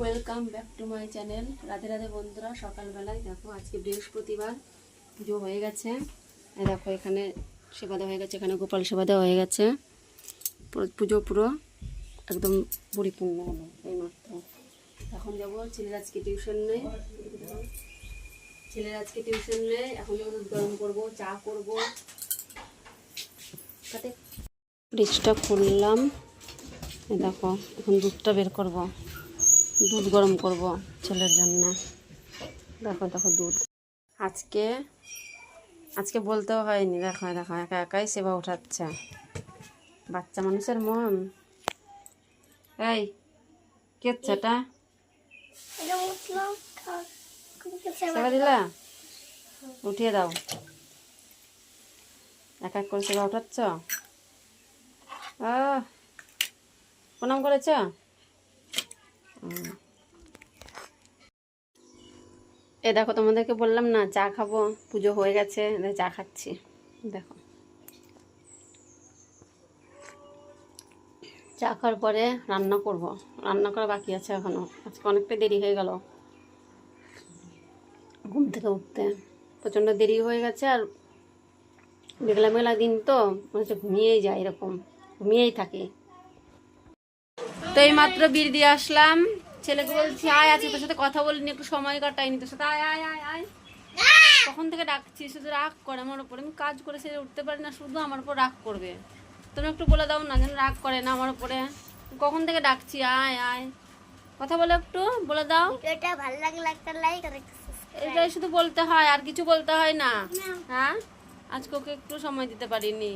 Welcome back to my channel Radhe Radhe বন্ধুরা, সকালবেলায় দেখো আজকে বৃহস্পতিবার, পুজো হয়ে গেছে। দেখো এখানে সেবা দেওয়া হয়ে গেছে, এখানে গোপাল সেবা দেওয়া হয়ে গেছে। পুজো পুরো একদম পরিপূর্ণ হলো এইমাত্র। এখন যাব ছেলের আজকে টিউশন নেই ছেলের আজকে টিউশন নেই এখন যাব গরম করব, চা করব। তাতে ফ্রিজটা খুললাম। দেখো, এখন দুধটা বের করব। দুধ গরম করব ছেলের জন্য। দেখো দেখো দুধ। আজকে আজকে বলতেও হয়নি, দেখো দেখো, একা একাই সেবা উঠাচ্ছে। বাচ্চা মানুষের মন। এই, কে এটা? সেবা দিলা? উঠিয়ে দাও। এক এক করে সেবা উঠাচ্ছ? প্রণাম করেছ? এ দেখো, তোমাদেরকে বললাম না, চা খাব, পুজো হয়ে গেছে চা খাচ্ছি। দেখো। চা খাওয়ার পরে রান্না করব। রান্না করা বাকি আছে এখনও। আজকে অনেকটা দেরি হয়ে গেল। ঘুম থেকে উঠতে। প্রচণ্ড দেরি হয়ে গেছে আর মেঘলা মেঘলা দিন তো মনে হচ্ছে ঘুমিয়েই যায় এরকম। ঘুমিয়েই থাকি। তো এই মাত্র বীর দিয়ে আসলাম। ছেলেকে বলছি আয় আছে তোর সাথে কথা বলিনি একটু সময় কাটাইনি। তোর সাথে আয় আয় আয় আয়। কখন থেকে ডাকছি? শুধু রাগ করে আমার উপর। আমি কাজ করে সেরে উঠতে পারি না শুধু আমার উপর রাগ করবে। তুমি একটু বলে দাও না যেন রাগ করে না আমার উপরে। কখন থেকে ডাকছি? আয় আয়। কথা বলে একটু বলে দাও। এটা ভালো লাগলে একটা লাইক আর। এটাই শুধু বলতে হয় আর কিছু বলতে হয় না। হ্যাঁ? আজকে ওকে একটু সময় দিতে পারিনি।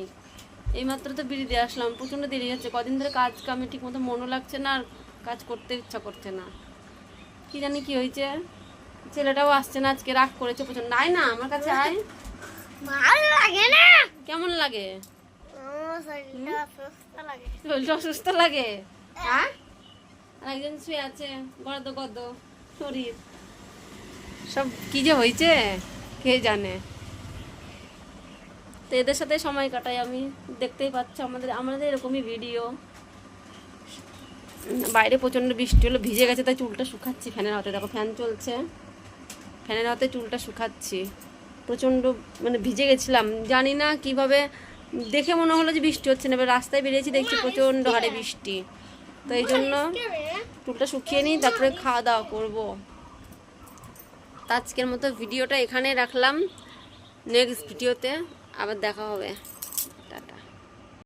এইমাত্র তো বিড়ি দিয়ে আসলাম প্রচণ্ড দেরি হচ্ছে। কদিন ধরে কাজ কামে ঠিক মতো মনও লাগছে না আর কাজ করতে ইচ্ছা করছে না। কি জানি কি হয়েছে? ছেলেটাও আসছে না আজকে রাগ করেছে প্রচণ্ড। আয় না আমার কাছে আয়। ভালো লাগে না? কেমন লাগে? শরীরটা অসুস্থ লাগে। হ্যাঁ। একজন শুয়ে আছে গদ গদ শরীর। সব কি যে হয়েছে কে জানে? তো এদের সাথে সময় কাটাই আমি দেখতেই পাচ্ছ আমাদের আমাদের এরকমই ভিডিও বাইরে প্রচণ্ড বৃষ্টি হলো ভিজে গেছে তাই চুলটা শুকাচ্ছি ফ্যানের হাতে। দেখো ফ্যান চলছে। ফ্যানের হাতে চুলটা শুকাচ্ছি। প্রচণ্ড মানে ভিজে গেছিলাম। জানি না কীভাবে দেখে মনে হলো যে বৃষ্টি হচ্ছে না। এবার রাস্তায় বেরিয়েছি দেখছি প্রচণ্ড হারে বৃষ্টি। তো এই জন্য চুলটা শুকিয়ে নিই তারপরে খাওয়া দাওয়া করব আজকের মতো ভিডিওটা এখানে রাখলাম। নেক্সট ভিডিওতে আবার দেখা হবে।